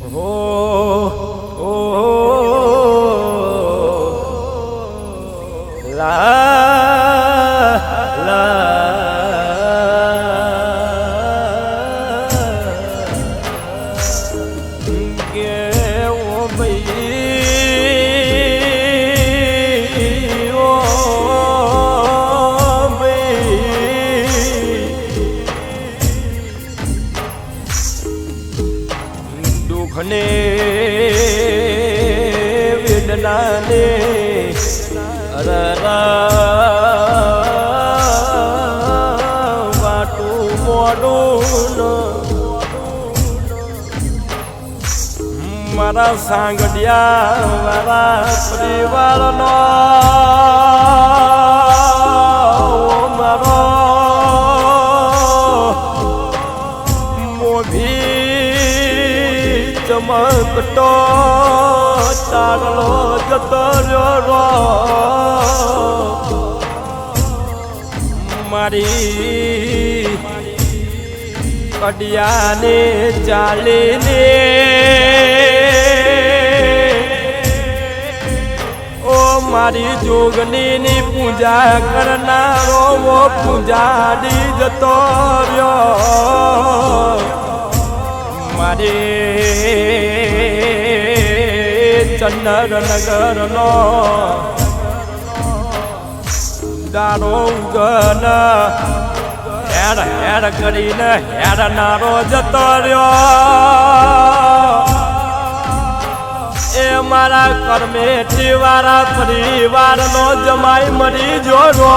હો દુઃખને વેદનાને વાટું મોડું મારા સાંગડિયા મારા પરિવારનો ચમકતો ચારલો જતો મારી કડિયાને ચાલીને ઓ મારી જોગનીની પૂજા કરનારો પૂજાડી જતો રહ્યો. મારે ચંદ્રનગરનો દારો ઉગન હેડ હેડ કરીને હેડ નારો જતો રહ્યો એ મારા કર્મેથી વાળા પરિવારનો જમાઈ મરી જોરો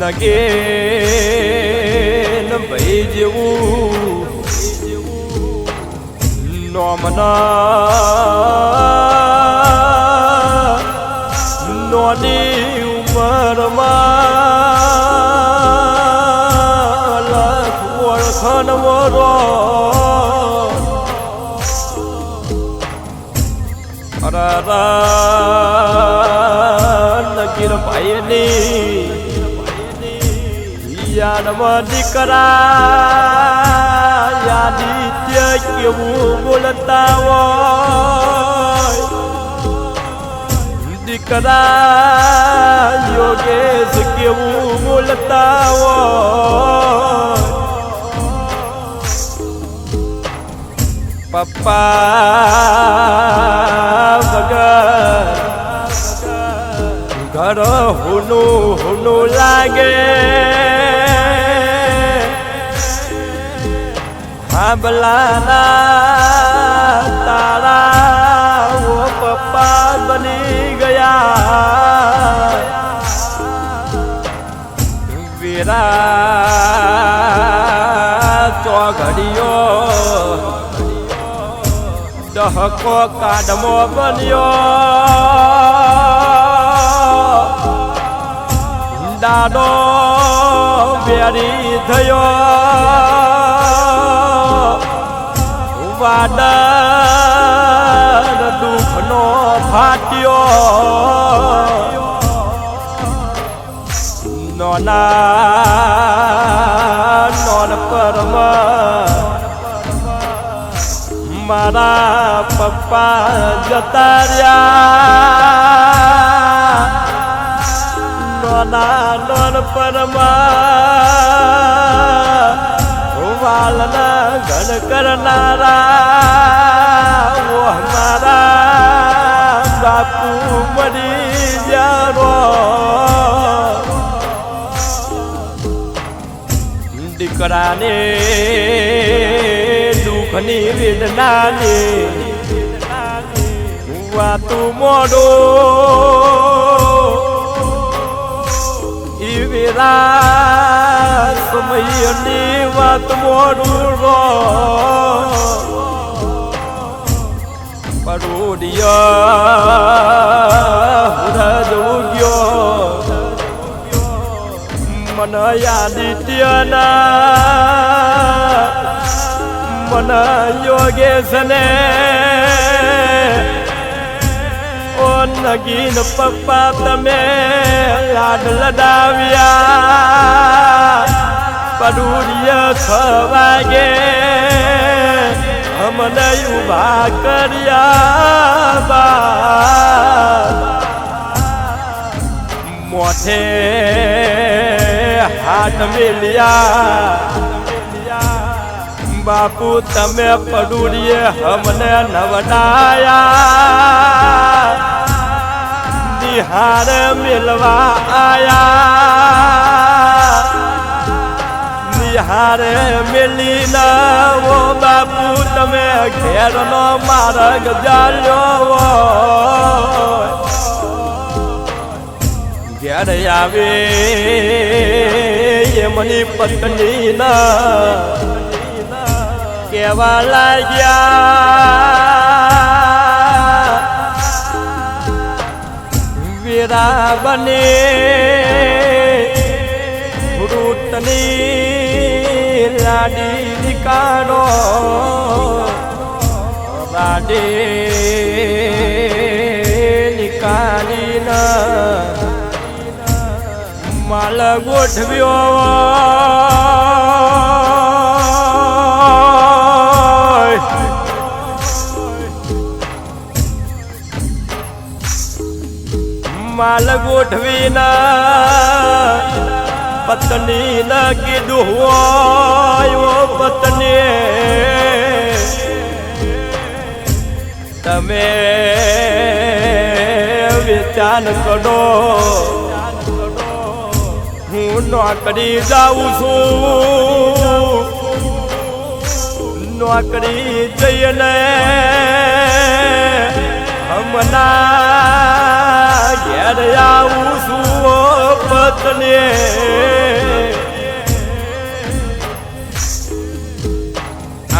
નગે ભાઈ જેવું નોમના નોની ઉંમરમાં લખ ઓળખણ મોરો યાદમાં દીકરા આદિત્ય કેવું બોલતા હોય? દીકરા, યોગેશ કેવું બોલતા હોય? પપ્પા વગર ઘર હુનું હુનું લાગે. હાબલાના તારા ઓ પપ્પા બની ગયા. વીરા ચોઘડિયો ડહકો કાઢમો બન્યો. દાડો બેરી થયો. વાડર દુઃખનો ફાટ્યો. નોના નોન પરમ મારા પપ્પા જતા રહ્યા. નોના નોન પરમાં વાલના ઘન કરનારા મારા બાપુ મરી જારો. દીકરાને દુઃખની વેદનાની વાતું મોડો ઈ વેરા સમયની વાત મોડું મન યાદિત્યના મન યોગેશને ઓ નગીન પપ્પા તમે લાડ લડાવ્યા પડુરીય છ વાગે અમને ઊભા કર્યા મોઠે હાથ મિલ્યા બાપુ, તમે પડુરીએ હમને નવડાયા. નિહાર મિલવા આયા. નિહાર મિલી નવો બાપુ, તમે ઘેરનો માર્ગ જાળ્યો ઘેર આવે એમની પત્ની ના કેવા લાગ્યા. વીરા બને. ફ્રૂટની લાડી નિકાળો. રાડે નિકાળીને માલ ગોઠવ્યો. માલ ગોઠવીના પત્ની ના કીધું, હોય પત્ની. તમે વિચાર કરો, હું નોકરી જાઉં છું. નોકરી જઈને હમણાં ઘેર આવું છું પતને.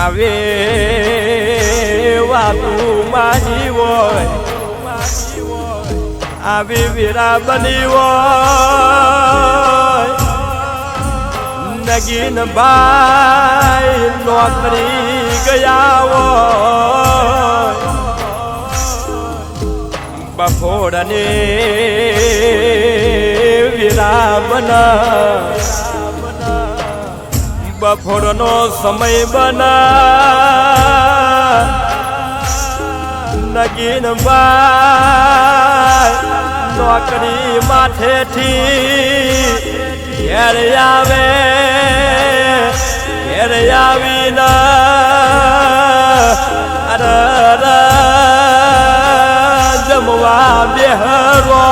આવે વાતું માની હોય, આવી વીરા બની હોય. નગીન ભાઈ નોકરી ગયા હોય. બફોડને વીરા બના બફોરનો સમય બના. નગીન નોકરી માથેથી ઘેર આવે ઘેર આવીના અરે જમવા બેહરો.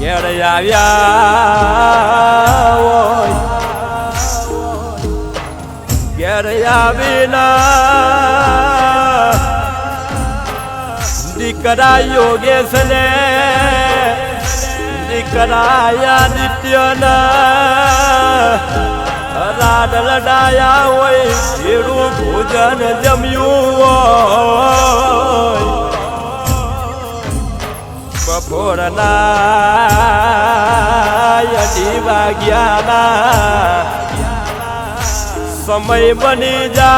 ઘેર આવ્યા ઘેર આવીના દીકરા યોગેશ ને દીકરા આદિત્યના રાડ લડાયા હોય, ભેડું ભોજન જમ્યું હોય. બપોરના અઢી વાગ્યાના સમય બની જાય.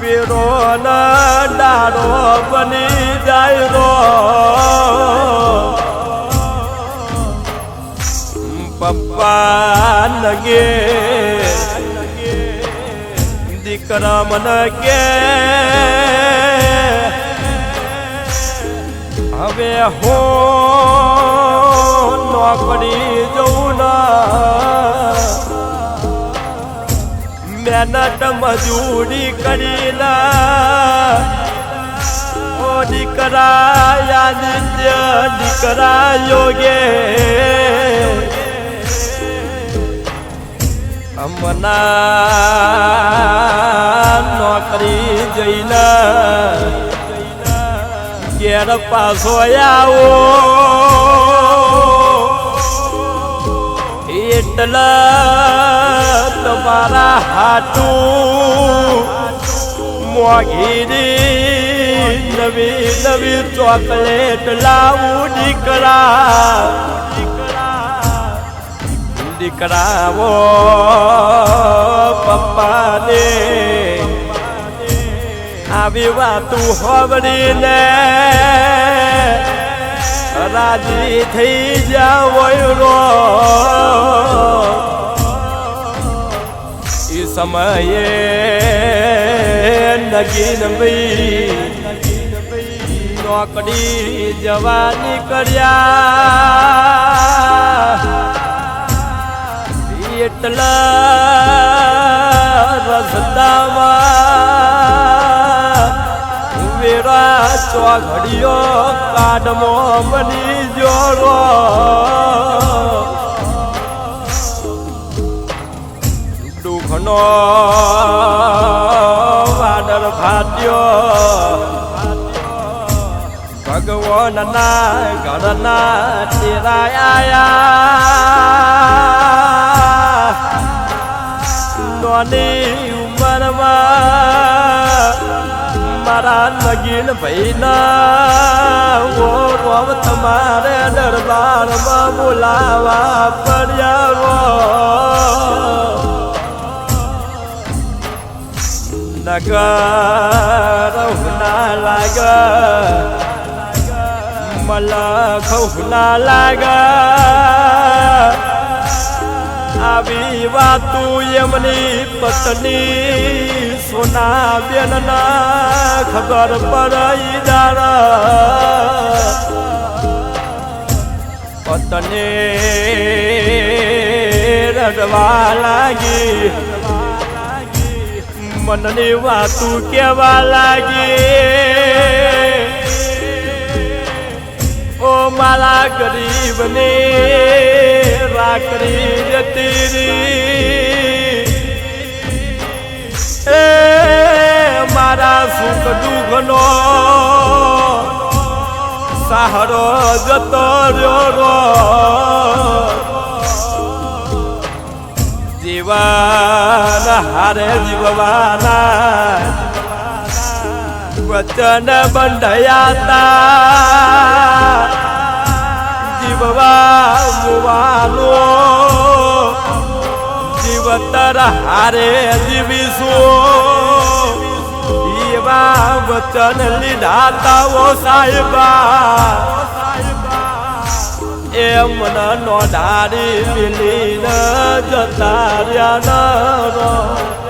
પીરો ડાળો બની લગે દીકરા મને કે હવે હો નોકરી જવું ના મહેનત મજૂરી કરીને દીકરા આદિત્ય દીકરા યોગે હમણાં નોકરી જઈને ઘેર પાછો આવો. એટલા તમારા હાટું મોઘીરી નવી નવી ચોકલેટ લાવું, દીકરા. દીકરાઓ, પપ્પાને. આવી વાતું હોવડીને રાજી થઈ જાવો રો એ સમયે નગીન ભાઈ નોકરી જવાની કર્યા એટલા રસદામાં વેરા ચોઘડીઓ કાઢમો બની જોડો દુઃખનો વાડર ફાટ્યો ભગવાનના ઘરના તેરાયા. નોની ઉમરવા મારા લગીન ભાઈના ઓ રોમ તમારે દરબારમાં બોલાવા પડ્યા નગર ના લાગ મલા ના લાગ. આવી વાતું એમની પત્ની સોના બેન ના ખબર પડી દાડા. પતને રડવા લાગી. મનની વાતું કેવા લાગી. ઓ મારા ગરીબને રાખડી જતી રી એ મારા સુખ દુઃખનો સહારો જતો રહ્યો જીવાના હારે જીવવાના વચન બંધાયા જીવવા મુવાનો. જીવતર હારે જીવીશું. એવા વચન લીધા તાવો સાહેબા. એ મન નો ડારી મિલી જતા રહ્યા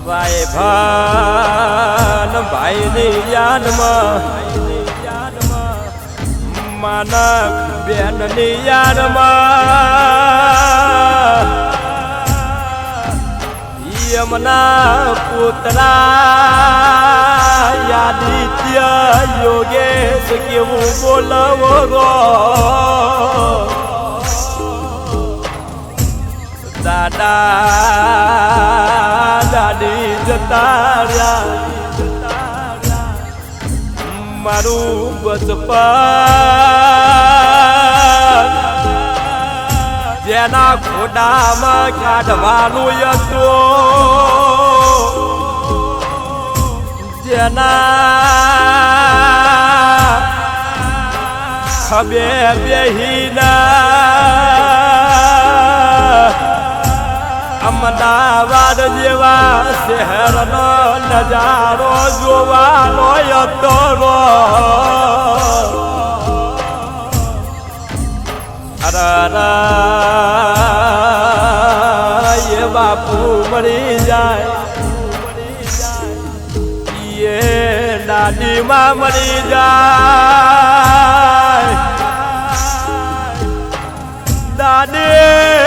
ભાઈ ભાન ભાઈની યાદમાં માનક બેનની યાદમાં યમના પુતરા યાદિત્ય યોગેશ કેવું બોલવો ગો. દાદા દાદી જતા રહ્યા મારું બચપન જેના ખોડામાં કાઢવાનું હતું જેના ખબે બેહીના અમદાવાદ જેવા શહેરનો નજારો જોવાનો હતો એ બાપુ મરી જાય. એ દાદીમાં મરી જાય. દાદી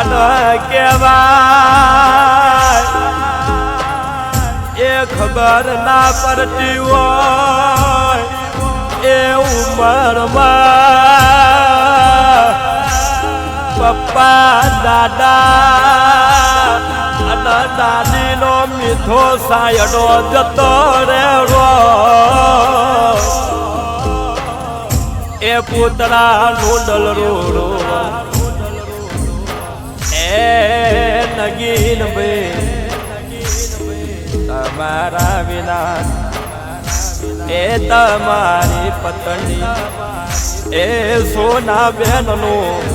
કોણ કેવાય એ ખબર ના પડતી હોય, એ ઉંમરમાં પપ્પા, દાદા અને દાદીનો મીઠો સાયડો જતો રેડો એ એ પુતળાનું ડલરો એ નગીન ભાઈ તમે વિના એ તમારી પત્ની એ સોના બેનનું